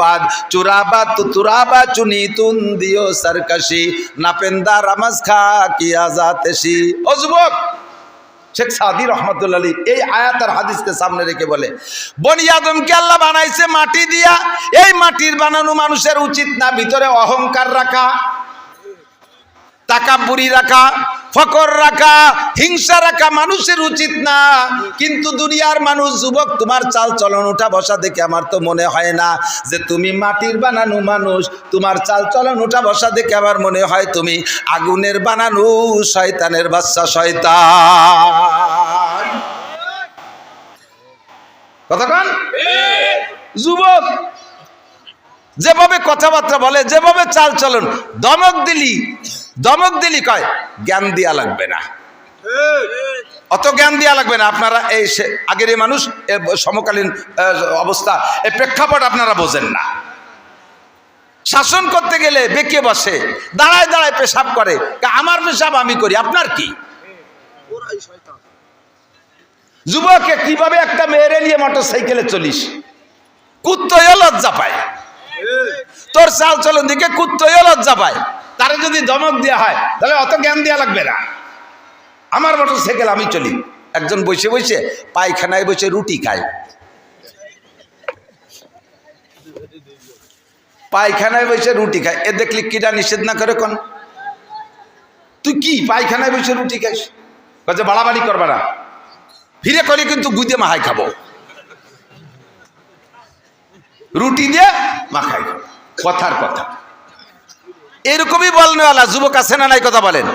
বাদ চুরাবা তুতুরাবা চুনি তুন সরকশি। নাপেন্দা রামাজ খা কি আজাতেশি। ও যুবক, শেখ সাদি রহমতুল্লাহ আলী এই আয়াতার হাদিসকে সামনে রেখে বলে, বনি আদমকে আল্লাহ বানাইছে মাটি দিয়া, এই মাটির বানানো মানুষের উচিত না ভিতরে অহংকার রাখা। তাকাবুরি রাখা ফকর রাখা হিংসা রাখা মানুষের উচিত না। কিন্তু দুনিয়ার মানুষ যুবক তোমার চাল চলন উঠা বসা দেখে আমার তো মনে হয় না যে তুমি মাটির বানানো মানুষ। তোমার চাল চলন উঠা বসা দেখে আমার মনে হয় তুমি আগুনের বানানো শয়তানের বাচ্চা শয়তান। কতক্ষণ যুবক যেভাবে কথাবার্তা বলে, যেভাবে চাল চলন, দমক দিলি দমক দিলি কয়, জ্ঞান দিয়া লাগবে না। অত জ্ঞান দিয়া লাগবে না। আপনারা এই আগের মানুষ সমকালীন অবস্থা এই প্রেক্ষাপট আপনারা বোঝেন না। শাসন করতে গেলে বেঁকে বসে, দাঁড়ায় দাঁড়ায় পেশাব করে আমার পেশাব আমি করি, আপনার কি? যুবকে কীভাবে একটা মেয়েরে নিয়ে মোটর সাইকেলে চলিস? কুত্তয় লজ্জা পায়। তোর চাল চলন দিকে কুত্তয় লজ্জা পায়। তারে যদি ধমক দেওয়া হয়, তাহলে অত জ্ঞান দেওয়া লাগবে না। আমার মোটর সাইকেল আমি চলি। একজন বসে বসে পায়খানায় বসে রুটি খায়। পায়খানায় বসে রুটি খায়। এ দেখলি কিরা নিষেধ না করে কোন? তুই কি, পায়খানায় বসে রুটি খাইস? কাজে বাড়াবাড়ি করবা না। ফিরে করে কিন্তু গুদে মাহাই খাব। রুটি দিয়ে মাখাই খাব। কথার কথা। এরকমই বলনেওয়ালা যুবক আছে না নাই কথা বলেন।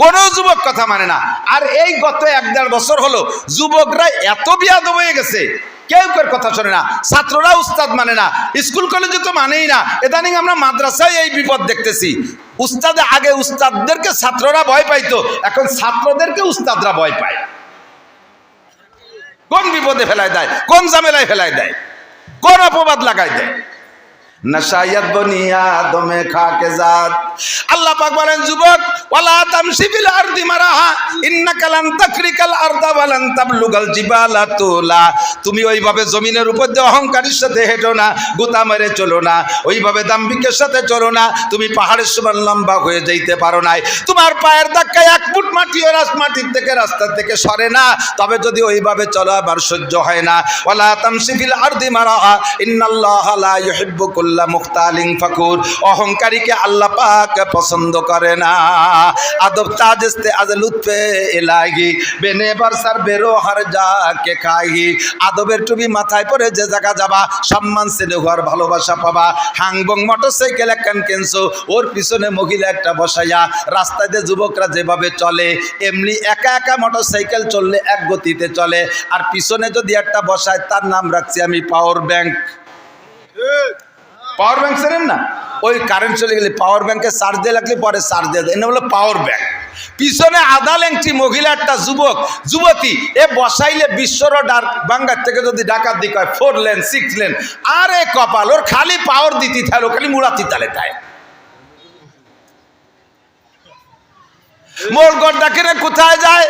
কোন যুবক কথা মানে না। আর এই গত এক দেড় বছর হলো, যুবকরা এত বিয়াদ হয়ে গেছে, কেউ কেউ কথা শোনে না। ছাত্ররা উস্তাদ মানে না। স্কুল কলেজে তো মানেই না। ইদানিং আমরা মাদ্রাসায় এই বিপদ দেখতেছি। উস্তাদে আগে উস্তাদদেরকে ছাত্ররা ভয় পাইতো, এখন ছাত্রদেরকে উস্তাদরা ভয় পায়। কোন বিপদে ফেলায় দেয়, কোন ঝামেলায় ফেলায় দেয়, কোন অপবাদ লাগায় দেয়। নশায়ত বনিয়া দমে খাকে জাত। আল্লাহ পাক বলেন, যুবক, ওয়ালা তামশি বিল আরদি মারাহা, ইন্নাকা লান তাকরিকাল আরদা ওয়ালান তাবলুগাল জিবালা তুলা। তুমি ওইভাবে জমিনের উপর দিয়ে অহংকারের সাথে হেঁটো না, গুতা মেরে চলো না, ওইভাবে দাম্ভিকের সাথে চলো না, তুমি পাহাড়ের সমান লম্বা হয়ে যাইতে পারো নাই। তোমার পায়ের ধাক্কায় এক ফুট মাটিও রাস মাটির থেকে রাস্তা থেকে সরে না, তবে যদি ওইভাবে চলো আবার সহ্য হয় না। ওয়ালা তামশি ফিল আরদি মারাহা, ইন্নাল্লাহা লা ইউহিব্বু কুল্লা মুখতালিন ফাকুর, অহংকারীকে আল্লাহ পাক পছন্দ করে না। আদব তাজস্তে আজ লুৎফে এলাহি, বেনে বারসার বেরো হার যা কে খাহি। আদবের টুপি মাথায় পরে যে জায়গা যাবা, সম্মান সেলে হওয়ার ভালোবাসা পাবা। হাংবং মোটরসাইকেল একখান কেনছো, ওর পিছনে মহিলা একটা বসাইয়া, রাস্তায় দিয়ে যুবকরা যেভাবে চলে, এমনি একা একা মোটরসাইকেল চললে এক গতিতে চলে। আর পিছনে যদি একটা বসায়, তার নাম রাখছি আমি পাওয়ার ব্যাংক। পাওয়ার ব্যাংক চেনেন না? ওই কারেন্ট চলে গেলে পাওয়ার ব্যাংকে চার্জ দিয়ে লাগলে পরে চার্জ দিয়ে দেয়। হলো পাওয়ার ব্যাংক পিছনে আধা লেংটি মহিলা একটা যুবক, যুবতী, এ বসাইলে বিশ্বর ডার বাঙ্গার থেকে যদি ডাকাত দিক হয় ফোর লেন সিক্স লেন আরে কপাল, ওর খালি পাওয়ার দিতে থাকল খালি মুড়াতি তালে তাই। মোর গড় ডাকে কোথায় যায়?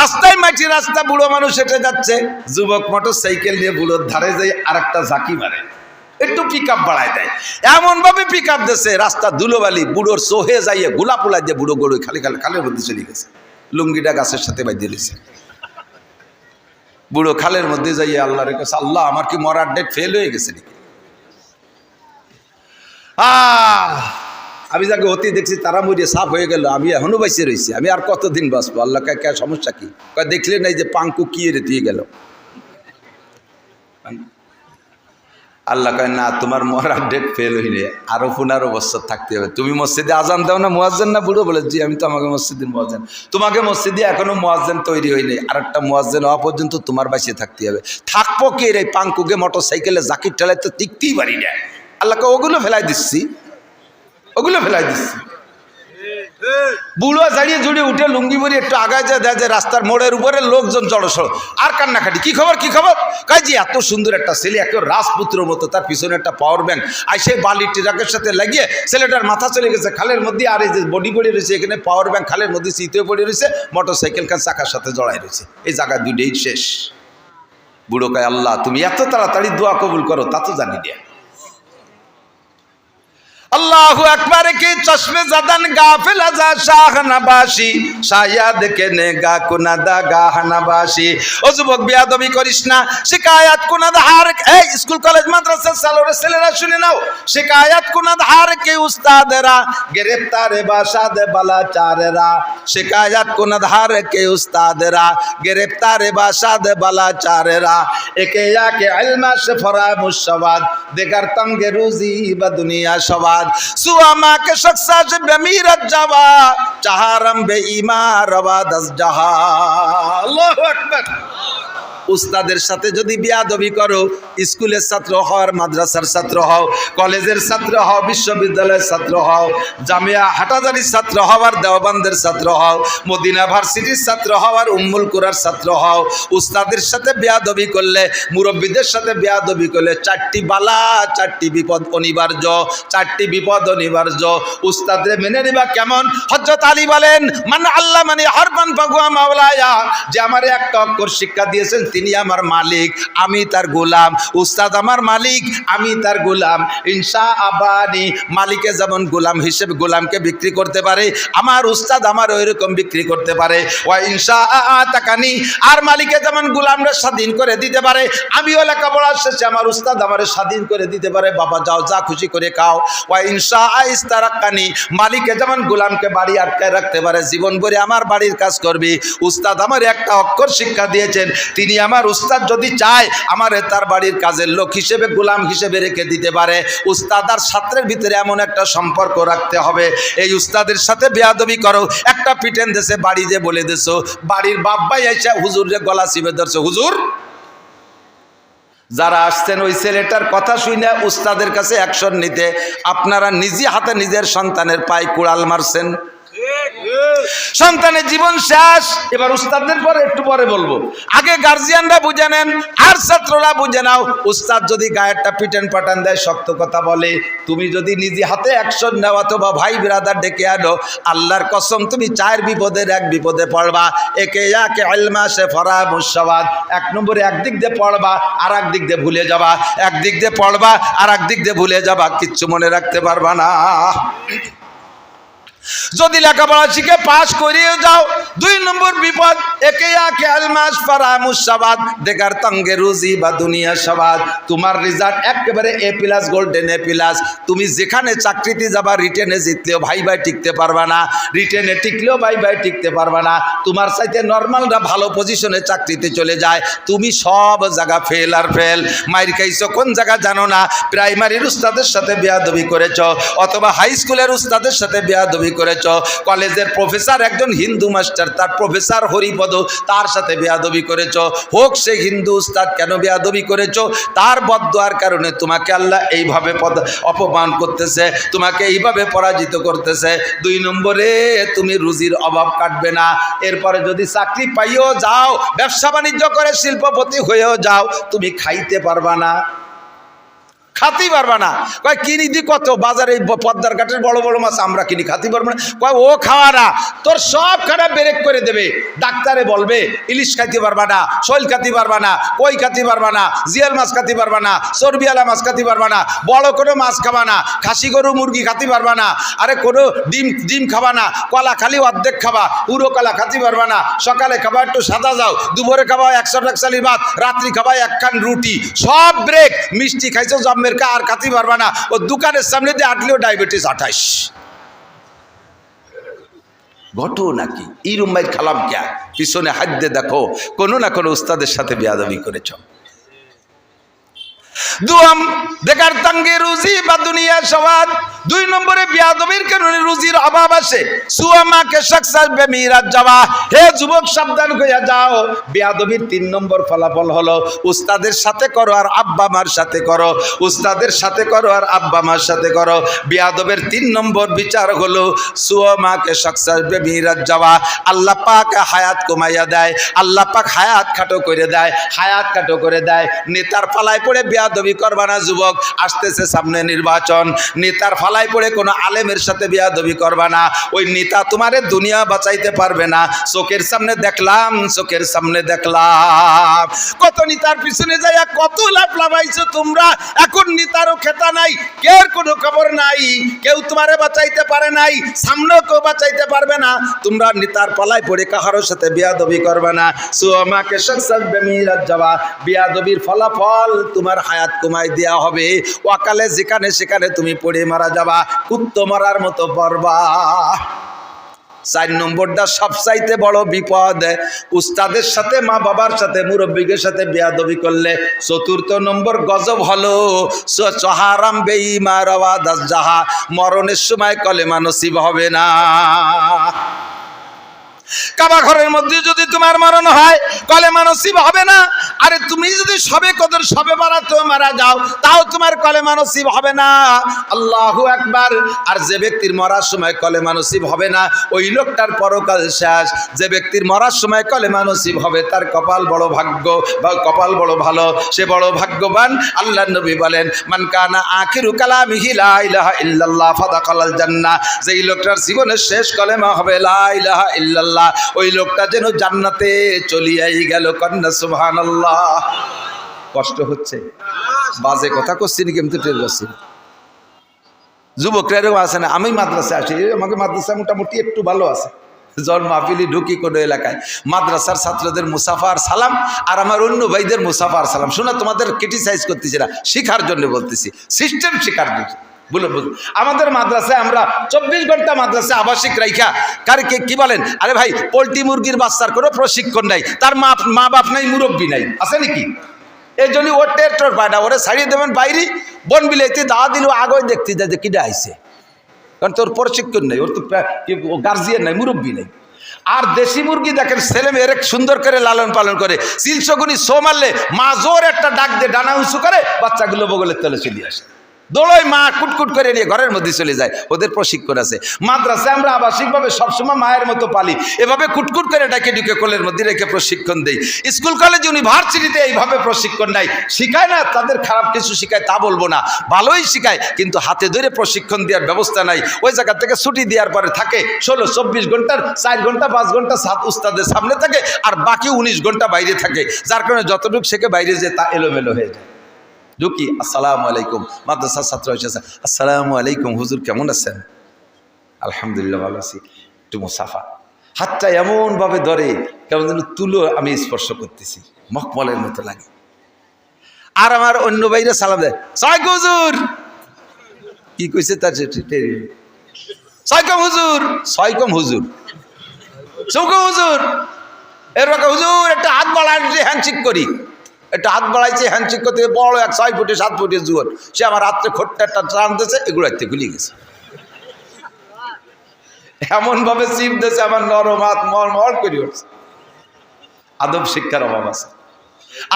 রাস্তায় মাটি রাস্তা, বুড়ো মানুষ হেঁটে যাচ্ছে। যুবক মোটর সাইকেল নিয়ে বুড়োর ধারে যাই আর একটা ঝাঁকি মারে। একটু পিক আপ বাড়ায় দেয়। এমন ভাবে পিক আপ দিচ্ছে রাস্তা ধুলোবালি, বুড়োর সোহে যাইয়ে গোলা পোলা দিয়ে বুড়ো গড়ে খালি খালি খালের মধ্যে চলে গেছে। লুঙ্গিটা গাছের সাথে বাঁধিয়ে দিয়েছে বুড়ো খালের মধ্যে যাইয়ে আল্লাহ রেখে আল্লাহ, আমার কি মরার ডেট ফেল হয়ে গেছে নাকি? আমি যাকে অতি দেখছি, তারা মরিয়ে সাফ হয়ে গেল। আমি এখনও বাইসে রয়েছি আমি আর কতদিন বাঁচবো? আল্লাহ কে, সমস্যা কি? কয়, দেখলে নাই যে পাঙ্কু কি রে দিয়ে গেল। আল্লাহ কয়, না, তোমার মরার ডেট ফেল হইলে আরও পনেরো বছর থাকতে হবে। তুমি মসজিদে আজান দাও না, মোয়াজ্জেন না বুড়ো? বলে, জি, আমি তো আমাকে মসজিদের মোয়াজ্জেন। তোমাকে মসজিদে এখনও মোয়াজ্জেন তৈরি হয়নি। আর একটা মোয়াজ্জেন হওয়া পর্যন্ত তোমার বাসে থাকতে হবে। থাকব কে রে? পাঙ্কুকে মোটর সাইকেলে জাকির ঠেলায় তো টিকতেই পারি না। আল্লাহকে ওগুলো ফেলাই দিচ্ছি। ওগুলো ফেলাই দিচ্ছি। বুড়ো দাঁড়িয়ে জুড়িয়ে উঠে লুঙ্গি বড়ি একটু আগায় যায়, দেয় যে রাস্তার মোড়ের উপরে লোকজন জড়সড়। আর কান্নাকাটি, কি খবর কি খবর? কাজ এত সুন্দর একটা ছেলে, একে রাজপুত্র মতো, তার পিছনে একটা পাওয়ার ব্যাংক আর সেই বালি ট্রাকের সাথে লাগিয়ে ছেলেটার মাথা চলে গেছে খালের মধ্যে, আর এই যে বডি পড়ে রয়েছে এখানে পাওয়ার ব্যাংক খালের মধ্যে শীতে পড়ে রয়েছে মোটর সাইকেল কান চাকার সাথে জড়াই রয়েছে। এই জায়গা দুইটাই শেষ। বুড়ো কায়, আল্লাহ, তুমি এত তাড়াতাড়ি দোয়া কবুল করো, তা তো জানি না। আল্লাহু আকবার কি চশমে জাদান গাফিল আজা শাহ নাবাসি? শায়াদ কে নে গা কুনাদা গাহ নাবাসি ও যুবক বিয়াদবি করিস না, শিকায়াত কুনাদ হার এই স্কুল, কলেজ, মাদ্রাসা সালোরে ছেলেরা শুনে নাও। শিকায়াত কুনাদ হার কে উস্তাদেরা গ্রেফতারে বাসাদ বালা চারেরা শিকায়াত কুনাদ হার কে উস্তাদেরা গ্রেফতারে বাসাদ বালা চারেরা একে ইয়াকে ইলমা সে ফরা রুজি বা দুনিয়া সবাদ সুয়ামা কে শখসা সে বেমিরত যাওয়া চাহারম বে ইমা রবা দস জাহা আল্লাহু উস্তাদের সাথে যদি বিয়াদবি করো, স্কুলের ছাত্র হও আর মাদ্রাসার ছাত্র হও, কলেজের ছাত্র হও, বিশ্ববিদ্যালয়ের ছাত্র হও, জামিয়া হাটাজারির ছাত্র হওয়ার আর দেওবানদের ছাত্র হও, মদিনা ভার্সিটির ছাত্র হওয়ার উম্মুল কুরার ছাত্র হও, উস্তাদের সাথে বিয়াদবি করলে, মুরব্বীদের সাথে বিয়াদবি করলে চারটি বালা, চারটি বিপদ অনিবার্য, চারটি বিপদ অনিবার্য। উস্তাদের মেনে নিবা কেমন? হজরত আলী বলেন মানে আল্লাহ মানে হরমান পাগুয়া মাওলায়া যে আমার একটা অক্ষর শিক্ষা দিয়েছেন, তিনি আমার মালিক, আমি তার গোলাম। উস্তাদ আমার মালিক, আমি তার গোলাম। ইনসা আবানি, মালিকে যেমন গোলাম হিসেবে গোলামকে বিক্রি করতে পারে, আমার উস্তাদ আমার ওই রকম বিক্রি করতে পারে। ওয়া ইনসা তাকানি আর মালিকে যেমন গোলামরা স্বাধীন করে দিতে পারে, আমিও লেখাপড়া শেষে আমার উস্তাদ আমার স্বাধীন করে দিতে পারে। বাবা, যাও, যা খুশি করে খাও। ওয়া ইনসা ইস্তারাক্কানি মালিকে যেমন গোলামকে বাড়ি আটকায় রাখতে পারে জীবন ভরে আমার বাড়ির কাজ করবি। উস্তাদ আমার একটা অক্ষর শিক্ষা দিয়েছেন। তিনি আমার উস্তাদ যদি চায়, আমার তার বাড়ির কাজের লোক হিসেবে, গোলাম হিসেবে রেখে দিতে পারে। উস্তাদ আর ছাত্রের ভিতরে এমন একটা সম্পর্ক রাখতে হবে। এই উস্তাদের সাথে বেয়াদবি করো। একটা পিটেন দেশে বাড়ি যে বলে দেছো, বাড়ির বাব্বাই এসে হুজুর গলা চিবে ধরছে, হুজুর, যারা আসছেন ওই ছেলেটার কথা শুনে উস্তাদের কাছে অ্যাকশন নিতে, আপনারা নিজে হাতে নিজের সন্তানের পায়ে কুড়াল মারছেন। সন্তানের জীবন শেষ। এবার উস্তাদদের পরে, একটু পরে বলব। আগে গার্জিয়ানরা বুঝে নেন, আর ছাত্ররা বুঝে নাও। উস্তাদ যদি গায়েরটা পিটেন পাটান দেয়, শক্ত কথা বলে। তুমি যদি নিজে হাতে অ্যাকশন নেও, অথবা ভাই বিরাদার ডেকে আনো, আল্লাহর কসম, তুমি চার বিপদের এক বিপদে পড়বা। একে একে আলমা সে ফরা মুসাবাদ এক নম্বরে একদিক দিয়ে পড়বা, আর এক দিক দিয়ে ভুলে যাবা। একদিক দিয়ে পড়বা, আর এক দিক দিয়ে ভুলে যাবা। কিচ্ছু মনে রাখতে পারবা না। যদি লেখাপড়া শিখে পাশ করিয়ে যাও, দুই নম্বর বিপদ, একে আকে আলমাস পারা মুসাবাদ দেখার তঙ্গে রুজি বা দুনিয়া সবাদ তোমার রেজাল্ট একেবারে A plus golden A plus তুমি যেখানে চাকরিতে যাবা রিটেনে জিতলেও ভাই ভাই টিকতে পারবা না। রিটেনে টিকলেও ভাই ভাই টিকতে পারবা না। তোমার সাথে নর্মালরা ভালো পজিশনে চাকরিতে চলে যায়। তুমি সব জায়গা ফেল আর ফেল মাইর খাইছো, কোন জায়গা জানো না? প্রাইমারির উস্তাদের সাথে বেয়াদবি করেছ, অথবা হাই স্কুলের উস্তাদের সাথে বেয়াদবি করেছ। কলেজের প্রফেসর একজন হিন্দু মাস্টার, তার প্রফেসর হরিপদ, তার সাথে বেয়াদবি করেছ। হোক সে হিন্দু উস্তাদ, কেন বেয়াদবি করেছ? তার বদোয়ার কারণে তোমাকে আল্লাহ এইভাবে পদ অপমান করতেছে, তোমাকে এইভাবে পরাজিত করতেছে। দুই নম্বরে, তুমি রুজির অভাব কাটবে না। এরপরে যদি চাকরি পাইও যাও, ব্যবসা বাণিজ্য করে শিল্পপতি হয়েও যাও, তুমি খাইতে পারবা না। খাতেই পারবা না। কয়, কিনি দি কত? বাজারে পদ্মার ঘাটের বড় বড় মাছ আমরা কিনি, খাতেই পারব না। কয়, ও খাওয়া না। তোর সব খারাপ ব্রেক করে দেবে। ডাক্তারে বলবে, ইলিশ খাইতে পারবা না, শৈল খাতে পারবা না, কই খাতে পারবা না, জিয়াল মাছ খাতে পারবা না চর্বিয়ালা মাছ খাতে পারবা না, বড় কোনো মাছ খাবা না, খাসি গরু, মুরগি খাতে পারবা না, আরে কোনো ডিম ডিম খাবা না, কলা খালি অর্ধেক খাবা পুরো কলা খাতে পারবা না, সকালে খাবা একটু সাদা যাও দুপুরে খাবা একশো টাকশালি ভাত, রাত্রি খাবা একখান রুটি, সব ব্রেক মিষ্টি খাইছো জম্মের কা আর কাতি পারবা না। ও দোকানের সামনে দিয়ে আটলেও ডায়াবেটিস আঠাইশ ঘটো নাকি? এই রুম্বাই খালাম ক্যা পিছনে হাত দিয়ে দেখো। কোনো না কোনো উস্তাদের সাথে বেয়াদবি করেছ। দুয়াম দেখার তঙ্গে রুজি বা দুনিয়া সবাদ দুই নম্বরে বিয়াদবির কারণে রুজির অভাব আসে। সুয়ামাকে সাকসাস বেমিরাজ যাওয়া। হে যুবক, সাবধান হইয়া যাও। বিয়াদবির তিন নম্বর ফলাফল হলো, উস্তাদের সাথে করো আর আব্বা মার সাথে করো। উস্তাদের সাথে করো আর আব্বা মার সাথে করো। বিয়াদবের তিন নম্বর বিচার হলো সুয়ামাকে সাকসাস বেমিরাজ যাওয়া। আল্লাহ পাক হায়াত কমাইয়া দেয়। আল্লাহ পাক হায়াত খাটো করে দেয়। হায়াত খাটো করে দেয়। নেতার ফালায় পড়ে বিয়াদবি করবা না, যুবক। আসতেছে সামনে নির্বাচন। নেতার ফালা পালাই পড়ে কোনো আলেমের সাথে বিয়াদবি করবা না। ওই নেতা তোমারে দুনিয়া বাঁচাইতে পারবে না। চোখের সামনে দেখলাম, চোখের সামনে দেখলাম। কত নিতার পিছনে যাইয়া কত লাভ লাভাইছো তোমরা। এখন নিতারও খেতা নাই কেউ কোনো খবর নাই। কেউ তোমারে বাঁচাইতে পারে নাই, সামনেও কেউ বাঁচাইতে পারবে না। তোমরা নেতার পালায় পড়ে কাহারোর সাথে বিয়াদবি করবে না। সো আমাকে সকসাক বেমিরাত যাওয়া। বিয়াদবির ফলাফল তোমার হায়াত কমাই দেওয়া হবে। ওয়াকালে যেখানে সেখানে তুমি পড়ে মারা যাবা, কুত্ত মারার মতো পড়বা। চার নম্বরটা সবচাইতে বড় বিপদ। উস্তাদের সাথে, মা বাবার সাথে, মুরব্বীদের সাথে বেয়াদবি করলে চতুর্থ নম্বর গজব হলো চহারাম দাস যাহা মরণের সময় কলেমা নসিব হবে না। কাবা ঘরের মধ্যে যদি তোমার মরণ হয়, কলে মানসিব হবে না। আরে তুমি যদি সবে কদর, সবে বাড়াতেও মারা যাও, তাও তোমার কলে মানসিব হবে না। আল্লাহু একবার আর যে ব্যক্তির মরার সময় কলে মানসিব হবে না, ওই লোকটার পরকাল শেষ। যে ব্যক্তির মরার সময় কলে মানসিব হবে, তার কপাল বড় ভাগ্য, বা কপাল বড় ভালো, সে বড় ভাগ্যবান। আল্লাহ নবী বলেন, মান কানা আখিরু কালামিহি, লা ইলাহা ইল্লাল্লাহ ফাদাকালাল জান্নাহ। যেই লোকটার জীবনের শেষ কলেমা হবে, লা ইলাহা ইল্লাল্লাহ। ওই লোকটা যেন জান্নাতে চলিয়াই গেল, কন্যা সুবহানাল্লাহ। কষ্ট হচ্ছে। বাজে কথা করছি নাকি? আমি তো টের পাচ্ছি না। যুবকরা এরকম আছে না? আমি মাদ্রাসায় আসি। আমাকে মাদ্রাসা মোটামুটি একটু ভালো আছে। জন মাহফিলি ঢুকি কোনো এলাকায়। মাদ্রাসার ছাত্রদের মুসাফার সালাম আর আমার অন্য ভাইদের মুসাফার সালাম। শোনা, তোমাদের ক্রিটিসাইজ করতেছি না। শিখার জন্য বলতেছি। সিস্টেম শিখার জন্য। বলে আমাদের মাদ্রাসায় আমরা চব্বিশ ঘণ্টা মাদ্রাসায় আবাসিক রাইখা, কারকে কি বলেন? আরে ভাই, পোলট্রি মুরগির বাচ্চার কোনো প্রশিক্ষণ নাই, তার মা মা বাপ নাই, মুরব্বী নাই, আছে নাকি? এই জন্য ওর টের টোর পায় না, ওরে ছাড়িয়ে দেবেন বাইরে, বন বিলাইতে দাওয়া দিল আগে দেখতে যায় যে কিটা আইসে কারণ তোর প্রশিক্ষণ নেই, ওর তো গার্জিয়ান নাই, মুরব্বী নেই। আর দেশি মুরগি দেখেন, ছেলে মেয়ের সুন্দর করে লালন পালন করে চিলসগুনি শো মারলে মা জোর একটা ডাক দিয়ে ডানা উঁচু করে বাচ্চাগুলো বগলের তলে চলে আসে। দোলোই মা কুটকুট করে নিয়ে ঘরের মধ্যে চলে যায়। ওদের প্রশিক্ষণ আছে। মাদ্রাসায় আমরা আবাসিকভাবে সবসময় মায়ের মতো পালি। এভাবে কুটকুট করে ডাকে ঢুকে কোলের মধ্যে রেখে প্রশিক্ষণ দেই। স্কুল, কলেজ, ইউনিভার্সিটিতে এইভাবে প্রশিক্ষণ নাই শিখায় না, তাদের খারাপ কিছু শিখায় তা বলব না। ভালোই শিখায়, কিন্তু হাতে ধরে প্রশিক্ষণ দেওয়ার ব্যবস্থা নাই। ওই জায়গা থেকে ছুটি দেওয়ার পরে থাকে ষোলো, চব্বিশ ঘণ্টার, চার ঘণ্টা, পাঁচ ঘণ্টা সাত উস্তাদের সামনে থাকে আর বাকি উনিশ ঘণ্টা বাইরে থাকে। যার কারণে যতটুকু শেখে বাইরে যে তা এলোমেলো হয়ে যায়। ঢুকি, আসসালামু আলাইকুম। মাদ্রাসার ছাত্র এসেছে, আসসালামু আলাইকুম, হুজুর কেমন আছেন? আলহামদুলিল্লাহ ভালো আছি। একটু মুসাফা। হাতটা এমনভাবে ধরে, কেমন যেন তুলো আমি স্পর্শ করতেছি। মকমলের মতো লাগে। আর আমার অন্য বাইরে সালাম দেয় সাইক হুজুর। কি কইছে তার সাইকম হুজুর। সাইকম হুজুর। চৌকম হুজুর। এরকম হুজুর, একটা হাত বাড়ায় হ্যান্ডশেক করি। একটা হাত বাড়াইছে, হ্যান্ডশেক করতে বড় এক ছয় ফুটে, সাত ফুটে জুয়ার সে আমার রাত্রে খোট্টা একটা টান দিয়েছে, এগুলো একটা খুলে গেছে। এমনভাবে চিপ দিয়েছে, আমার নরম হাত মর করে উঠছে। আদব শিক্ষার অভাব আছে।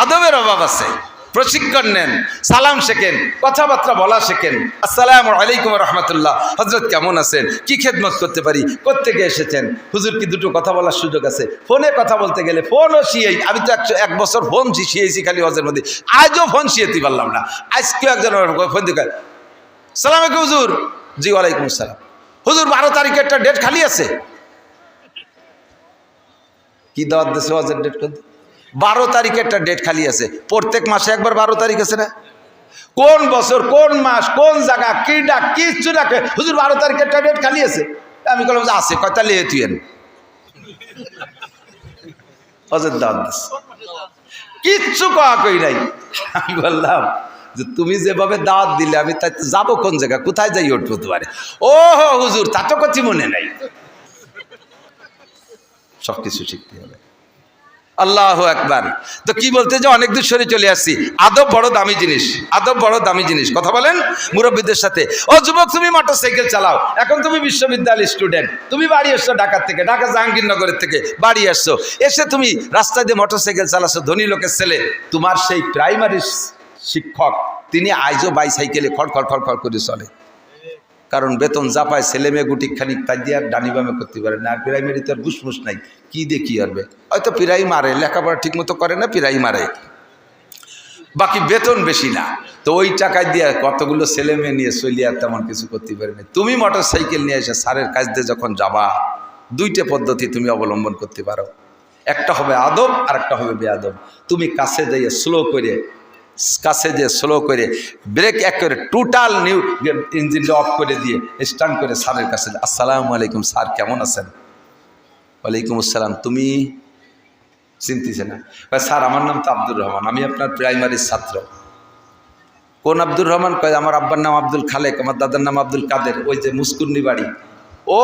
আদবের অভাব আছে। প্রশিক্ষণ নেন, সালাম শেখেন, কথাবার্তা বলা শেখেন। আসসালাম আলাইকুম রহমতুল্লাহ। হজরত কেমন আছেন? কি খেদমত করতে পারি? কোথেকে এসেছেন? হুজুর কি দুটো কথা বলার সুযোগ আছে? ফোনে কথা বলতে গেলে ফোনও শিয়েই। আমি তো একশো এক বছর ফোন শিয়েছি খালি হজের মধ্যে। আজও ফোন শিয়েতে পারলাম না। আজকেও একজন ফোন দিয়ে সালাম আলাইকুম হুজুর। জি, ওয়ালাইকুম আসসালাম। হুজুর, বারো তারিখে একটা ডেট খালি আছে? কি দাওয়াত দেশে হজের ডেট করতে বারো তারিখে একটা ডেট খালি আছে। প্রত্যেক মাসে একবার বারো তারিখ আছে না? কোন বছর, কোন মাস, কোন জায়গা, কি ডাক কিচ্ছু ডাকে, হুজুর, বারো তারিখে একটা ডেট খালি আছে। আমি বললাম যে আছে কয়টা লিয়ে তুই হজের কিচ্ছু কয়া কই নাই। আমি বললাম যে তুমি যেভাবে দাওয়াত দিলে, আমি তাই যাব কোন জায়গা, কোথায় যাই উঠবো তোমারে? ও হো হুজুর, তা তো কিছু মনে নাই। সব কিছু শিখতে হবে আল্লাহ একবার তো কি বলতে যে অনেক দূর সরে চলে আসছি। আদব বড় দামি জিনিস, আদব বড় দামি জিনিস। কথা বলেন মুরব্বীদের সাথে, ও যুবক, তুমি মোটরসাইকেল চালাও। এখন তুমি বিশ্ববিদ্যালয়ের স্টুডেন্ট তুমি বাড়ি এসছো ঢাকার থেকে, ঢাকা জাহাঙ্গীরনগরের থেকে বাড়ি আসছো। এসে তুমি রাস্তায় দিয়ে মোটর সাইকেল চালাচ্ছো, ধনী লোকের ছেলে। তোমার সেই প্রাইমারি শিক্ষক, তিনি আইজও বাইসাইকেলে খড় খড় খড় খড় করে চলে। কারণ বেতন যা পায়, ছেলে মেয়ে গুটি খানিক তাই দিয়ে আর ডানি বামে করতে পারে না। আর প্রাইমারিতে আর বুসমুস নাই। কী দিয়ে কি হয়তো পিরাই মারে, লেখাপড়া ঠিক মতো করে না পিরাই মারে। বাকি বেতন বেশি না। তো ওই টাকায় দিয়ে কতগুলো ছেলে মেয়ে নিয়ে চলিয়ে আর তেমন কিছু করতে পারবে তুমি মোটর সাইকেল নিয়ে এসে সারের কাজ দিয়ে যখন যাবা, দুইটা পদ্ধতি তুমি অবলম্বন করতে পারো। একটা হবে আদব আর একটা হবে বেআদব তুমি কাছে যাইয়ে স্লো করে কাছে যে স্লো করে ব্রেক এক করে টোটাল নিউ ইঞ্জিনটা অফ করে দিয়ে স্টার্ট করে স্যারের কাছে আসসালামু আলাইকুম স্যার কেমন আছেন? ওয়ালাইকুম আসসালাম তুমি চিনতেছে না? কয়, স্যার আমার নাম তো আব্দুর রহমান আমি আপনার প্রাইমারির ছাত্র। কোন আব্দুর রহমান? কয় আমার আব্বার নাম আব্দুল খালেক আমার দাদার নাম আব্দুল কাদের ওই যে মুস্কুন্নি বাড়ি। ও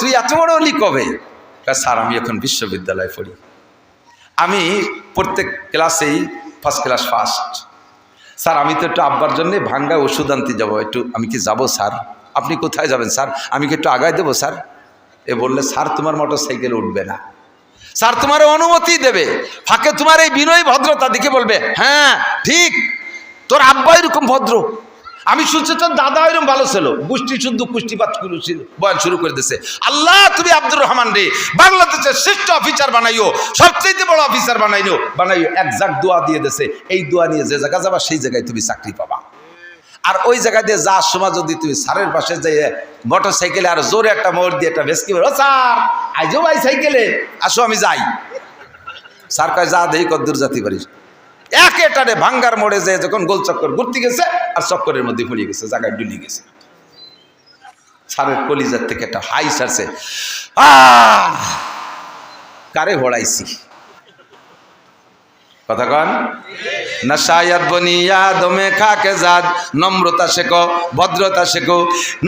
তুই এত বড় অলি কবে? স্যার আমি এখন বিশ্ববিদ্যালয়ে পড়ি। আমি প্রত্যেক ক্লাসেই ফার্স্ট ক্লাস ফার্স্ট স্যার আমি তো একটু আব্বার জন্যে ভাঙ্গা ওষুধ আনতে যাব। একটু আমি কি যাব স্যার আপনি কোথায় যাবেন স্যার আমি কি একটু আগায় দেবো স্যার এ বললে স্যার তোমার মোটর সাইকেল উঠবে না। স্যার তোমার অনুমতি দেবে। ফাঁকে তোমার এই বিনয় ভদ্রতা দিকে বলবে হ্যাঁ ঠিক। তোর আব্বা এরকম ভদ্র। আমি শুনছি তোর দাদা এরকম ভালো ছিল। গোষ্ঠী শুদ্ধ কুষ্টিপাত বয়ান শুরু করে দিছে। আল্লাহ, তুমি আব্দুর রহমান রে, বাংলাদেশের শ্রেষ্ঠ অফিসার বানাইও সবচেয়ে বড় অফিসার বানাইও বানাইও, একজাক দোয়া দিয়ে দেছে, এই দোয়া নিয়ে যে জায়গা যাবা, সেই জায়গায় তুমি চাকরি পাবা। আর ওই জায়গা দিয়ে যাওয়ার সময় যদি তুমি সারের পাশে যাইয়ে মোটর সাইকেলে আর জোরে একটা মোড় দিয়ে একটা ভেসকি বলো স্যার, আইজো ভাই সাইকেলে আসো আমি যাই। স্যার কয়, যা দেই কদ্দূর জাতি পারিস। এক এটারে ভাঙ্গার মোড়ে যেয়ে যখন গোল চক্কর ঘুরতে গেছে, আর চক্করের মধ্যে পড়ে গেছে, জায়গায় ডুলি গেছে। সারের কলিজার থেকে একটা হাই সারছে। আহ! কারে হোড়াইছি কথা কন? নশায়াত বনিয়া দমে খাকে জাদ নম্রতা শেখো, ভদ্রতা শেখো।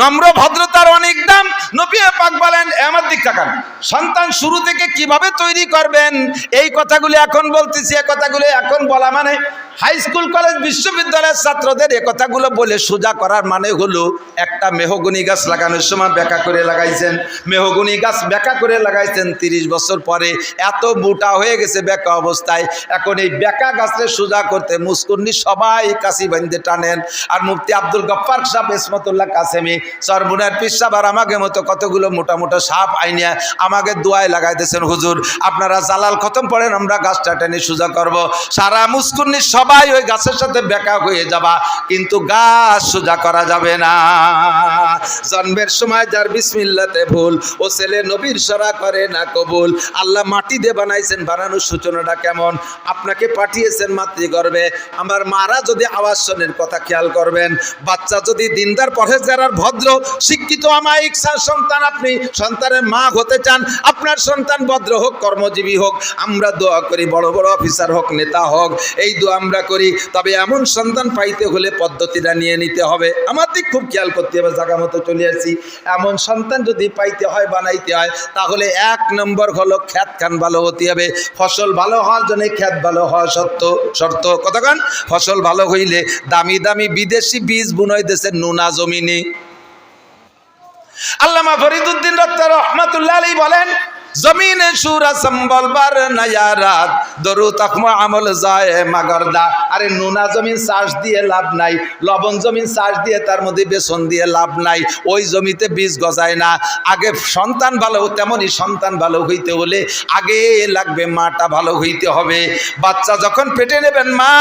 নম্র ভদ্রতার অনেক দাম নবী পাক বলেন আমার দিক তাকান। সন্তান শুরু থেকে কীভাবে তৈরি করবেন? এই কথাগুলি এখন বলতেছি, এ কথাগুলি এখন বলা মানে হাই স্কুল কলেজ বিশ্ববিদ্যালয়ের ছাত্রদের এ কথাগুলো বলে সোজা করার মানে হলো একটা মেহগুনি গাছ লাগানোর সময় বেকা করে লাগাইছেন। মেহগুনি গাছ বেকা করে লাগাইছেন তিরিশ বছর পরে। এত মোটা হয়ে গেছে বেকা অবস্থায়। এখন এই বেকা গাছরে সোজা করতে মুস্কুন্নি সবাই কাশি বান্ধে টানেন। আর মুফতি আব্দুল গফ্ফার সাহেব ইসমতুল্লাহ কাসেমি সরমুনার পিসাব আর আমাকে মতো কতগুলো মোটা মোটা সাপ আইনিয়া আমাকে দোয়ায় লাগাইতেছেন, হুজুর। আপনারা জালাল খতম পড়েন, আমরা গাছটা টেনে সোজা করব। সারা মুস্কুন্নি সবাই ওই গাছের সাথে বেকা হয়ে যাবা, কিন্তু গাছ সোজা করা যাবে না। জন্মের সময় যার বিসমিল্লাতে ভুল, ও ছেলে নবীর সরা করে না কবুল। আল্লাহ মাটি দিয়ে বানাইছেন, বানানোর সূচনাটা কেমন? আপনাকে পাঠিয়েছেন মাতৃগর্ভে। আমার মারা যদি আওয়াজ শোনেন, কথা খেয়াল করবেন। বাচ্চা যদি দিনদার আর ভদ্র, শিক্ষিত আমায়িক সন্তান আপনি, সন্তানের মা হতে চান, আপনার সন্তান ভদ্র হোক, কর্মজীবী হোক, আমরা দোয়া করি, বড় বড় অফিসার হোক, নেতা হোক, এই দোয়া আমরা করি। তবে এমন সন্তান পাইতে হলে পদ্ধতিটা নিয়ে নিতে হবে। আমাদের খুব খেয়াল করতে হবে জায়গা মতো চলে আসি। এমন সন্তান যদি পাইতে হয়, বানাইতে হয়, তাহলে এক নম্বর হলো খ্যাত খান ভালো হতে হবে। ফসল ভালো হওয়ার জন্য খ্যাত ভালো হওয়া সত্য শর্ত। কতক্ষণ ফসল ভালো হইলে দামি দামি বিদেশি বীজ বুনাইতেছে নুনা জমিনে। আল্লামা ফরিদুদ্দিন রহমাতুল্লাহ আলী বলেন জমিনে সুরা সম্বল বার নয়া দরু তখমা আমল যায় মাগরদা। আরে নোনা জমিন চাষ দিয়ে লাভ নাই, লবণ জমিন চাষ দিয়ে তার মধ্যে বেসন দিয়ে লাভ নাই, ওই জমিতে বীজ গজায় না। আগে সন্তান ভালো তেমনই সন্তান ভালো হইতে হলে আগে লাগবে মাটা ভালো হইতে হবে। বাচ্চা যখন পেটে নেবেন মা,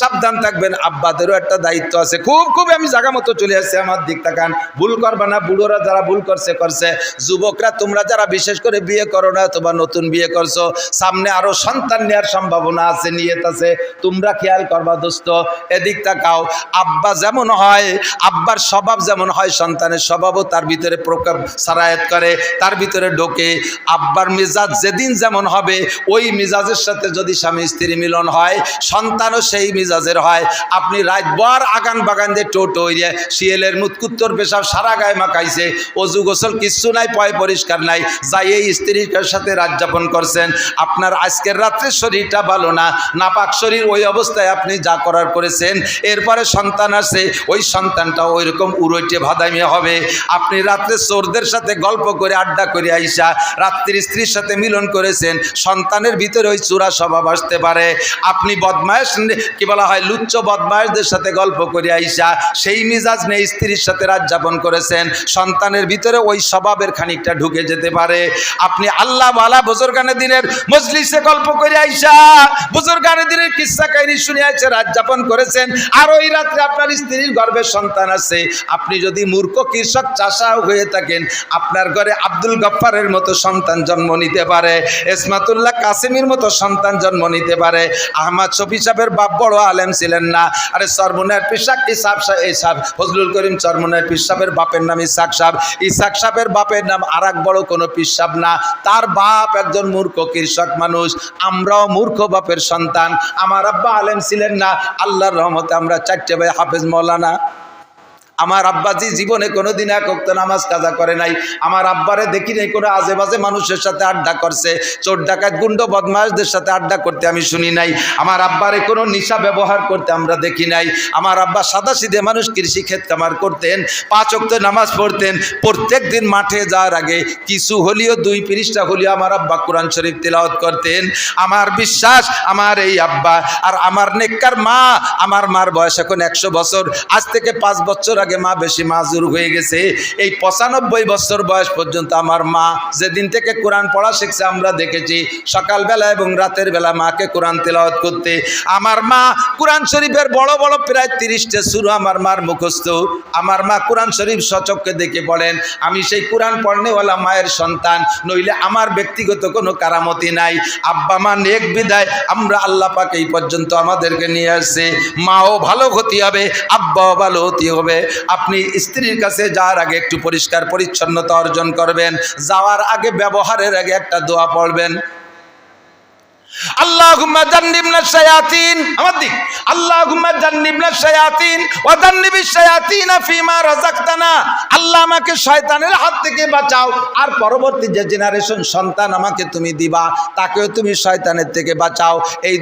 সাবধান থাকবেন। আব্বাদেরও একটা দায়িত্ব আছে। খুব খুব আমি জায়গা মতো চলে আসছে, আমার দিক তাকান। ভুল করবা না, বুড়োরা যারা ভুল করছে করছে। যুবকরা, তোমরা যারা বিশেষ করে বিয়ে করো না অথবা নতুন বিয়ে করছ, সামনে আরও সন্তান নেওয়ার সম্ভাবনা আছে, নিয়ত আছে। তোমরা খেয়াল করবা দোস্ত, এদিক তাকাও। আব্বা যেমন হয়, আব্বার স্বভাব যেমন হয়, সন্তানের স্বভাবও তার ভিতরে প্রকার সারায়াত করে, তার ভিতরে ঢোকে। আব্বার মেজাজ যেদিন যেমন হবে, ওই মিজাজের সাথে যদি স্বামী স্ত্রী মিলন হয়, সন্তানও সেই মিজাজের হয়। আপনি রাতভর আগান বাগান দিয়ে টোটো হইয়ে শিয়েলের মুতকুত্তর পেশাব সারা গায়ে মাখাইছে, অজু গোসল কিচ্ছু নাই, পয় পরিষ্কার নাই যাই এই স্ত্রীর সাথে রাত যাপন করছেন। আপনার আজকের রাত্রে শরীরটা ভালো না, নাপাক শরীর ওই অবস্থায় আপনি যা করার করেছেন, এরপরে সন্তান আছে, ওই সন্তানটা ওই রকম উড়ইটে ভাদাইমে হবে। আপনি রাত্রে চোরদের সাথে গল্প করে, আড্ডা করে আইসা, রাত্রির স্ত্রীর সাথে মিলন করেছেন, সন্তানের ভিতরে ওই চূড়া স্বভাব আসতে পারে। আপনি বদমায়েশ কি বলা হয়, লুচ্চ বদমায়েশদের সাথে গল্প করে আইসা, সেই মিজাজ নেই স্ত্রীর সাথে রাত যাপন করেছেন। সন্তানের ভিতরে ওই স্বভাবের খানিকটা ঢুকে যেতে পারে। আপনি আল্লাহ বালা বুজুর্গানে দিনের মজলিসে গল্প করে আইসা বুজুর্গানে দিনের কিস্সা কাহিনী শুনে আইসা রাত যাপন করেছেন। আর ওই রাত্রে আপনার স্ত্রীর গর্ভে সন্তান আছে। আপনি যদি মূর্খ, কৃষক চাষাও হয়ে থাকেন, আপনার ঘরে আব্দুল গফ্ফারের মতো সন্তান জন্ম নিতে পারে এসমাতুল্লাহ কাসিমের মতো সন্তান জন্ম নিতে পারে। আহমদ শফি সাহেবের বাপ বড় আলেম ছিলেন না। আরে সরমুনার পিসাক ইসাব ইসাব। ফজলুল করিম চরমুনার পিসাবের বাপের নাম ইসাক সাহেব। ইসাক সাহেবের বাপের নাম আর বড় কোনো পিসাব না। তার বাপ একজন মূর্খ কৃষক মানুষ, আমরাও মূর্খ বাপের সন্তান। আমার আব্বা আলেম ছিলেন না, আল্লাহর রহমতে আমরা চারটে ভাই হাফেজ মৌলানা। আমার আব্বাজি জীবনে কোনোদিন এক অক্ত নামাজ কাজা করে নাই। আমার আব্বারে দেখি নাই, কোনো আজে বাজে মানুষের সাথে আড্ডা করছে। চোর ডাকাত, গুন্ড, বদমাশদের সাথে আড্ডা করতে আমি শুনি নাই। আমার আব্বারে কোনো নিশা ব্যবহার করতে আমরা দেখি নাই। আমার আব্বা সাদা সিধে মানুষ কৃষি ক্ষেত কামার করতেন, পাঁচ অক্ত নামাজ পড়তেন। প্রত্যেক দিন মাঠে যাওয়ার আগে কিছু হলিও, দুই পৃষ্ঠা হলিও আমার আব্বা কোরআন শরীফ তেলাওয়াত করতেন। আমার বিশ্বাস, আমার এই আব্বা, আর আমার নেককার মা, আমার মার বয়স এখন একশো বছর। আজ থেকে পাঁচ বছর আগে মা বেশি মাজুর হয়ে গেছে। এই পঁচানব্বই বছর বয়স পর্যন্ত আমার মা যেদিন থেকে কোরআন পড়া শিখছে, আমরা দেখেছি সকালবেলা এবং রাতের বেলা মাকে কোরআন তেলাওয়াত করতে। আমার মা কোরআন শরীফের বড় বড় প্রায় তিরিশটা শুরু আমার মার মুখস্থ। আমার মা কোরআন শরীফ সচককে দেখে বলেন, আমি সেই কোরআন পড়নেওয়ালা মায়ের সন্তান, নইলে আমার ব্যক্তিগত কোনো কারামতি নাই। আব্বা মা নেক বিদায়, আমরা আল্লাহ পাক এই পর্যন্ত আমাদেরকে নিয়ে আসছে। মাও ভালো ক্ষতি হবে, আব্বাও ভালো হতি হবে। আপনি স্ত্রীর কাছে যাওয়ার আগে একটু পরিষ্কার পরিচ্ছন্নতা অর্জন করবেন, যাওয়ার আগে ব্যবহারের আগে একটা দোয়া পড়বেন। আল্লাহুম্মা জান্নিবনা শায়াতিন। আল্লাহ শয়তানের হাত থেকে বাঁচাও। সন্তান আমাকে তুমি দিবা তুমি শয়তানের থেকে বাঁচাও। এই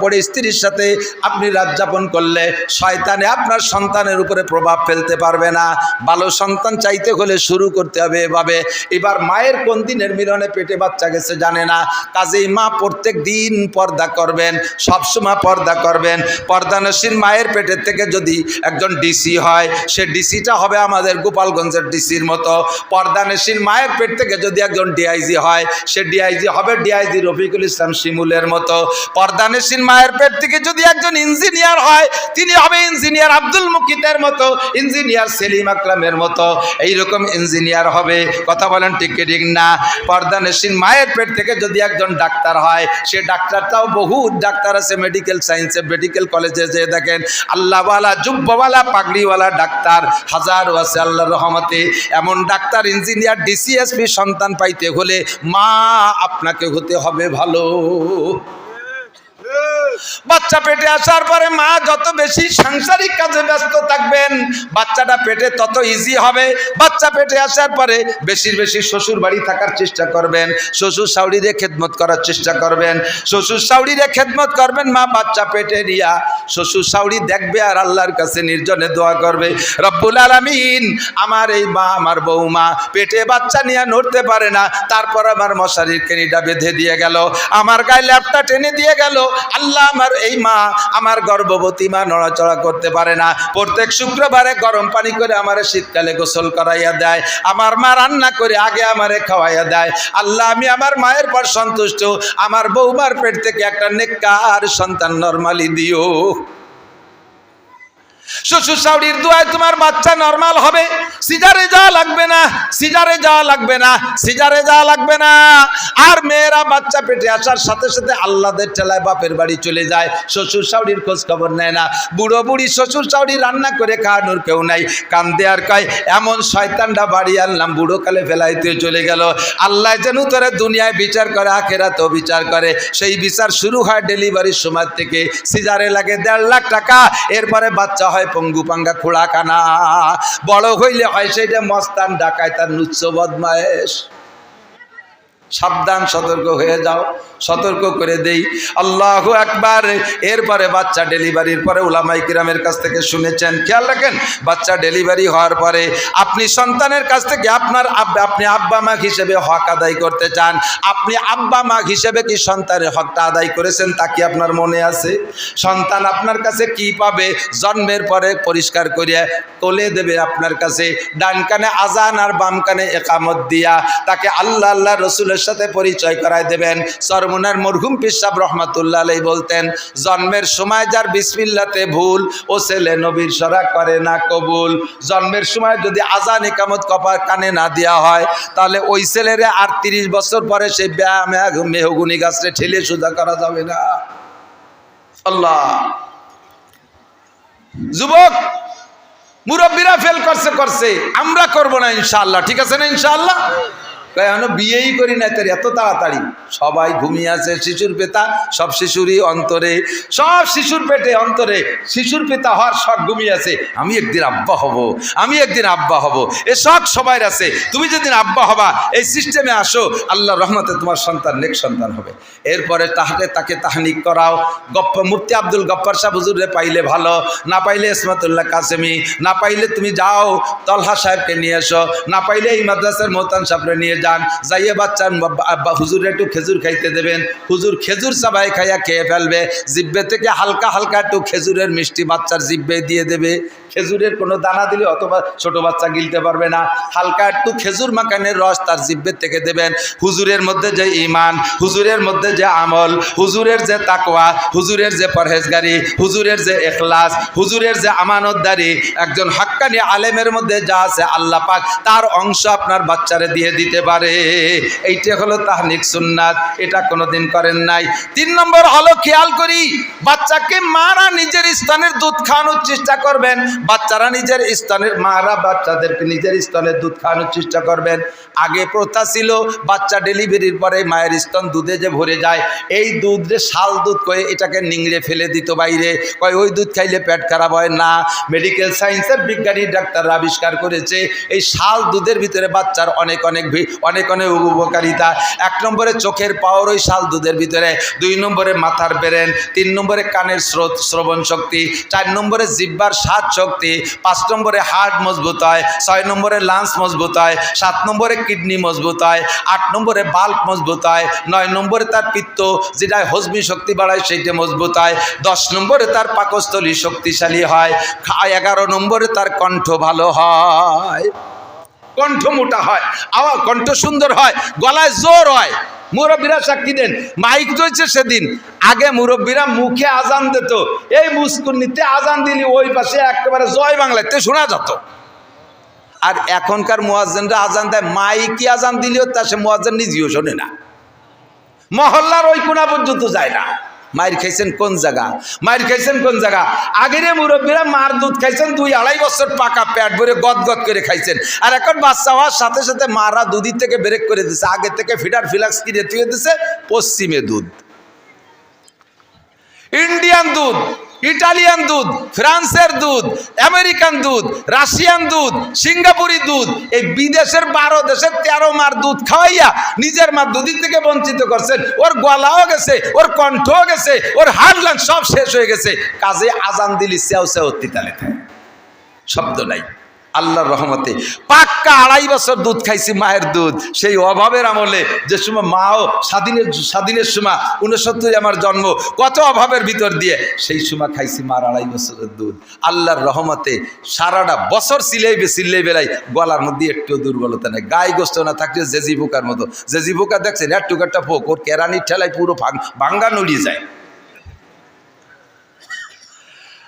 পড়ে স্ত্রীর সাথে আপনি রাত যাপন করলে শয়তানে আপনার সন্তানের উপরে প্রভাব ফেলতে পারবে না। ভালো সন্তান চাইতে হলে শুরু করতে হবে এভাবে। এবার মায়ের কোন দিনের মিলনে পেটে বাচ্চা গেছে জানে না। কাজেই মা প্রত্যেক দিন পর্দা করবেন, সবসময় পর্দা করবেন। পর্দানসীন মায়ের পেটের থেকে যদি একজন ডিসি হয়, সে ডিসিটা হবে আমাদের গোপালগঞ্জের ডিসির মতো। পর্দানসীন মায়ের পেট থেকে যদি একজন ডিআইজি হয়, সে ডিআইজি হবে ডিআইজি রফিকুল ইসলাম শিমুলের মতো। পর্দানসীন মায়ের পেট থেকে যদি একজন ইঞ্জিনিয়ার হয়, তিনি হবে ইঞ্জিনিয়ার আব্দুল মুকিতের মতো, ইঞ্জিনিয়ার সেলিম আকরামের মতো। এইরকম ইঞ্জিনিয়ার হবে, কথা বলেন ঠিক না? পর্দানসীন মায়ের পেট থেকে যদি একজন ডাক্তার হয়, সে ডাক্তারটাও বহু ডাক্তার আছে মেডিকেল সায়েন্সে মেডিকেল কলেজে যে দেখেন, আল্লাহওয়ালা যুব্যওয়ালা পাগড়িওয়ালা ডাক্তার হাজারও আছে আল্লাহ রহমতে। এমন ডাক্তার ইঞ্জিনিয়ার ডিসিএসপি সন্তান পাইতে হলে মা আপনাকে হতে হবে ভালো। বাচ্চা পেটে আসার পরে মা যত বেশি সাংসারিক কাজে ব্যস্ত থাকবেন, বাচ্চাটা পেটে তত ইজি হবে। বাচ্চা পেটে আসার পরে বেশির বেশি শ্বশুর বাড়ি থাকার চেষ্টা করবেন, শ্বশুর সাউরিরে খেদমত করার চেষ্টা করবেন, শ্বশুর সাউরিরে খেদমত করবেন, মা বাচ্চা পেটে রিয়া শ্বশুর সাউরি দেখবে আর আল্লাহর কাছে নির্জনে দোয়া করবে। রব্বুল আলামিন, আমার এই মা, আমার বৌমা পেটে বাচ্চা নিয়ে নড়তে পারে না, তারপর আমার মশারির কেনিটা বেঁধে দিয়ে গেল। আমার গায়ে ল্যাপটা টেনে দিয়ে গেল। আল্লাহ আমার এই মা, আমার গর্ভবতী মা নড়াচড়া করতে পারে না। প্রত্যেক শুক্রবারে গরম পানি করে আমার শীতকালে গোসল করাইয়া দেয়। আমার মা রান্না করে আগে আমারে খাওয়াইয়া দেয়। আল্লাহ, আমি আমার মায়ের পর সন্তুষ্ট। আমার বৌমার পেট থেকে একটা নেককার সন্তান নর্মালি দিও। শ্বশুর শাশুড়ির দোয়ায় তোমার বাচ্চা নর্মাল হবে। সিজারে যাওয়া লাগবে না, সিজারে যাওয়া লাগবে না, সিজারে যাওয়া লাগবে না। আর মেয়েরা বাচ্চা পেটে আসার সাথে সাথে আল্লাদের ঠেলায় বাপের বাড়ি চলে যায়, শ্বশুর শাশুড়ির খোঁজ খবর নেয় না। বুড়ো বুড়ি শ্বশুর শাশুড়ি রান্না করে খাওয়ানোর কেউ নাই। কান্দে আর কয়, এমন শয়তানটা বাড়ি আনলাম, বুড়ো কালে ফেলাইতে চলে গেল। আল্লাহ যেন তোরা দুনিয়ায় বিচার করে আখেরাত বিচার করে। সেই বিচার শুরু হয় ডেলিভারির সময় থেকে। সিজারে লাগে দেড় লাখ টাকা, এরপরে বাচ্চা হয় পঙ্গু পাঙ্গা খোড়া কানা। বড় হইলে হয় সেইটা মস্তান ডাকায় তার নুচ্ছ বদমায়েশ। সাবধান, সতর্ক হয়ে যাও। সতর্ক করে দেই। আল্লাহ একবার এরপরে বাচ্চা ডেলিভারির পরে উলামাই কিরামের কাছ থেকে শুনেছেন। খেয়াল রাখেন, বাচ্চা ডেলিভারি হওয়ার পরে আপনি সন্তানের কাছ থেকে আপনার আপনি আব্বা মা হিসেবে হক আদায় করতে চান। আপনি আব্বা মা হিসেবে কি সন্তানের হকটা আদায় করেছেন তা কি আপনার মনে আছে? সন্তান আপনার কাছে কি পাবে? জন্মের পরে পরিষ্কার করিয়া কোলে দেবে আপনার কাছে। ডান কানে আজান আর বাম কানে একামত দিয়া তাকে আল্লাহ আল্লাহ রসুলের সাথে পরিচয় করায় দেবেন। সরমুনার মরহুম পিসাব রহমাতুল্লাহ আলাই বলতেন, জন্মের সময় যার বিসমিল্লাতে ভুল, ও ছেলে নবীর সরা করে না কবুল। জন্মের সময় যদি আজান একামত কপার কানে না দেওয়া হয়, তাহলে ওই ছেলেরে আর তিরিশ বছর পরে সেই ব্যায়াম মেহগুনি গাছরে ঠেলে সোজা করা যাবে না। যুবক, মুরব্বীরা ফেল করছে করছে। আমরা করব না ইনশাআল্লাহ। ঠিক আছে না বিয়েই করি না তোর, এত তাড়াতাড়ি। সবাই ঘুমিয়ে আছে, শিশুর পেতা, সব শিশুরই অন্তরে, সব শিশুর পেটে অন্তরে, শিশুর পেতা হওয়ার শখ ঘুমিয়ে আছে। আমি একদিন আব্বা হব, আমি একদিন আব্বা হব। এ শখ সবাই আছে। তুমি যেদিন আব্বা হবা, এই সিস্টেমে আসো আল্লাহ রহমতে তোমার সন্তান নেক সন্তান হবে। এরপরে তাহলে তাকে তাহানিক করাও। গপ্প মুফতি আব্দুল গপ্পার সাহেব হুজুরে পাইলে ভালো, না পাইলে ইসমাতুল্লাহ কাসেমি, না পাইলে তুমি যাও, তলহা সাহেবকে নিয়ে এসো, না পাইলে এই মাদ্রাসার মোহতান সাহেবরে নিয়ে যান যাইয়ে বাচ্চার হুজুরে একটু খেজুর খাইতে দেবেন। হুজুর খেজুর চাবাই খাইয়া খেয়ে ফেলবে। জিব্বে থেকে হালকা হালকা একটু খেজুরের মিষ্টি বাচ্চার জিব্বে দিয়ে দেবে। খেজুরের কোনো দানা দিলে অথবা ছোট বাচ্চা গিলতে পারবে না। হালকা একটু খেজুর মাখানের রস তার জিব্বের থেকে দেবেন। হুজুরের মধ্যে যে ইমান হুজুরের মধ্যে যে আমল, হুজুরের যে তাকওয়া, হুজুরের যে পরহেজগারি, হুজুরের যে এখলাস, হুজুরের যে আমানতদারি, একজন হাক্কানি আলেমের মধ্যে যা আছে আল্লাহ পাক তার অংশ আপনার বাচ্চারে দিয়ে দিতে পারে। এইটা হলো তাহনিক সুন্নাত, এটা কোনোদিন করেন নাই। তিন নম্বর হলো খেয়াল করি, বাচ্চাকে মারা নিজের স্থানের দুধ খাওয়ানোর চেষ্টা করবেন। বাচ্চারা নিজের স্তনের, মারা বাচ্চাদেরকে নিজের স্তনের দুধ খাওয়ানোর চেষ্টা করবেন। আগে প্রথা ছিল, বাচ্চা ডেলিভারির পরে মায়ের স্তন দুধে যে ভরে যায়, এই দুধ শাল দুধ কয়ে এটাকে নিংড়ে ফেলে দিত বাইরে। কয়, ওই দুধ খাইলে পেট খারাপ হয় না। মেডিকেল সায়েন্সের বিজ্ঞানী ডাক্তাররা আবিষ্কার করেছে, এই শাল দুধের ভিতরে বাচ্চার অনেক অনেক অনেক অনেক উপকারিতা। এক নম্বরে চোখের পাওয়ার ওই শাল দুধের ভিতরে, দুই নম্বরে মাথার ব্রেন, তিন নম্বরে কানের স্রোত, শ্রবণ শক্তি, চার নম্বরে জিব্বার স্বাদ শক্তি, পাঁচ নম্বরে হার্ট মজবুত হয়, ছয় নম্বরে লাংস মজবুত হয়, সাত নম্বরে কিডনি মজবুত হয়, আট নম্বরে বাল্ব মজবুত হয়, নয় নম্বরে তার পিত্ত যেটা হজমি শক্তি বাড়ায় সেইটা মজবুত হয়, দশ নম্বরে তার পাকস্থলী শক্তিশালী হয়, এগারো নম্বরে তার কণ্ঠ ভালো হয়। কণ্ঠ মোটা হয়, আওয়া কণ্ঠ সুন্দর হয়, গলায় জোর হয়। মুরব্বীরা সাক্ষী দেন, মাইক রয়েছে সেদিন। আগে মুরব্বীরা মুখে আজান দিত। এই মুস্কুন্নিতে আজান দিলি, ওই পাশে একেবারে জয় বাংলাতে শোনা যেত। আর এখনকার মোয়াজ্জেনরা আজান দেয় মাইকি আজান দিলেও তা সে মোয়াজ্জেন নিজেও শোনে না। মহল্লার ওই কোনা পর্যন্ত যায় না। মায়ের খাইছেন কোন জায়গা? মায়ের খাইছেন কোন জায়গা? আগের মুরব্বীরা মার দুধ খাইছেন, দুই আড়াই বছর পাকা প্যাট ভরে গদ গদ করে খাইছেন। আর এখন বাচ্চা হওয়ার সাথে সাথে মারা দুধি থেকে ব্রেক করে দিছে। আগে থেকে ফিডার ফিলাক্স কিনে তুলে দিছে পশ্চিমে দুধ। ইন্ডিয়ান দুধ। ইটালিয়ান দুধ, ফ্রান্সের দুধ, আমেরিকান দুধ, রাশিয়ান দুধ, সিঙ্গাপুরি দুধ, এই বিদেশের বারো দেশের তেরো মার দুধ খাওয়াইয়া নিজের মা দুধের থেকে বঞ্চিত করছেন। ওর গলাও গেছে, ওর কণ্ঠও গেছে, ওর হাড়লান সব শেষ হয়ে গেছে। কাজে আজান দিলি সেও সেও তিতালে শব্দ নাই। আল্লাহর রহমতে। পাক্কা আড়াই বছর দুধ খাইছি মায়ের দুধ। সেই অভাবের আমলে যে সময় মাও স্বাধীনের স্বাধীনের সময় উনসত্তরে আমার জন্ম, কত অভাবের ভিতর দিয়ে সেই সময় খাইছি মার আড়াই বছরের দুধ। আল্লাহর রহমতে সারাটা বছর সিলেইবে সিল্লাই বেলাই গলার মধ্যে একটু দুর্বলতা নেই। গায়ে গোস্ত না থাকলে জেজি পোকার মতো। জেজি পোকা দেখছেন এক টুকারটা পোক ওর কেরানির ঠেলায় পুরো ভাঙ্গা নড়িয়ে যায়।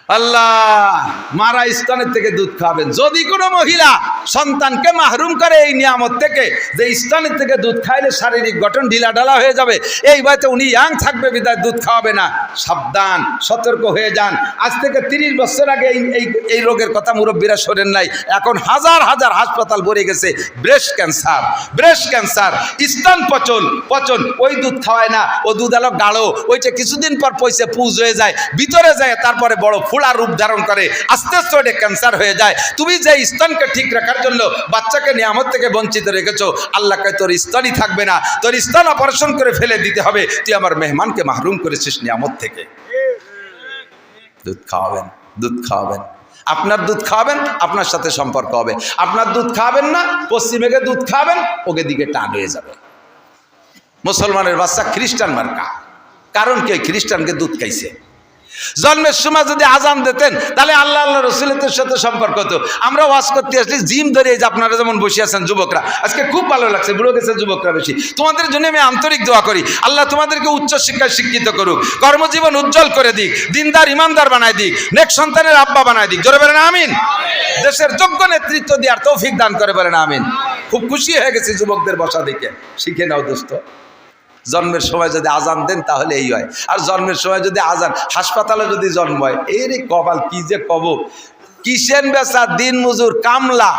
আল্লাহ, মারা স্তনের থেকে দুধ খাবেন। যদি কোনো মহিলা সন্তানকে মাহরুম করে এই নিয়ামত থেকে, যে স্তনের থেকে দুধ খাইলে শারীরিক গঠন ঢিলা ঢালা হয়ে যাবে, এই বয়সে উনি ইয়াং থাকবে, বিদায় দুধ খাওয়াবে না। সাবধান, সতর্ক হয়ে যান। আজ থেকে তিরিশ বছর আগে এই এই রোগের কথা মুরব্বীরা শোনেন নাই। এখন হাজার হাজার হাসপাতাল ভরে গেছে। ব্রেস্ট ক্যান্সার ব্রেস্ট ক্যান্সার, স্তন পচন পচন, ওই দুধ খাওয়ায় না। ও দুধ আলো গাঢ়, ওইটা কিছুদিন পর পয়সা পুজ হয়ে যায়, ভিতরে যায়, তারপরে বড় ফোড়া রূপ ধারণ করে, আস্তে আস্তে ওটা ক্যান্সার হয়ে যায়। তুমি যে স্তনকে ঠিক রাখার জন্য বাচ্চাকে নিয়ামত থেকে বঞ্চিত রেখেছো, আল্লাহকে তোর স্তনই থাকবে না। তোর স্তন অপারেশন করে ফেলে দিতে হবে। তুই আমার মেহমানকে মাহরুম করেছিস নিয়ামত থেকে। দুধ খাওয়াবেন দুধ খাওয়াবেন। আপনার দুধ খাওয়াবেন, আপনার সাথে সম্পর্ক হবে। আপনার দুধ খাওয়াবেন না পশ্চিমেকে দুধ খাওয়াবেন, ওকে দিকে টান হয়ে যাবে। মুসলমানের বাচ্চা খ্রিস্টান মার্কা। কারণ কে? খ্রিস্টানকে দুধ খাইছে। জন্মের সময় যদি আজান দিতেন, তাহলে আল্লাহ আল্লাহ রসুলের সাথে সম্পর্ক হতো। আমরা ওয়াজ করতে আসলে জিম ধরে যে আপনারা যেমন বসে আছেন যুবকরা, আজকে খুব ভালো লাগছে, বুড়ো গেছে যুবকরা বেশি। তোমাদের জন্য আমি আন্তরিক দোয়া করি। আল্লাহ তোমাদেরকে উচ্চ শিক্ষায় শিক্ষিত করুক। কর্মজীবন উজ্জ্বল করে দিক, দিনদার ইমানদার বানায় দিক, নেক সন্তানের আব্বা বানায় দিক। জোরে বলেন, আমিন। দেশের যোগ্য নেতৃত্ব দেওয়ার তৌফিক দান করে বলেন, আমিন। খুব খুশি হয়ে গেছি যুবকদের বসা দেখে। শিখে নাও, দোস্ত। জন্মের সময় যদি আজান দেন তাহলে এই হয়। আর জন্মের সময় যদি আজান হাসপাতালে যদি জন্ম হয় এই রে কপাল কি যে কব কিসেন বেচা দিন মজুর কামলা?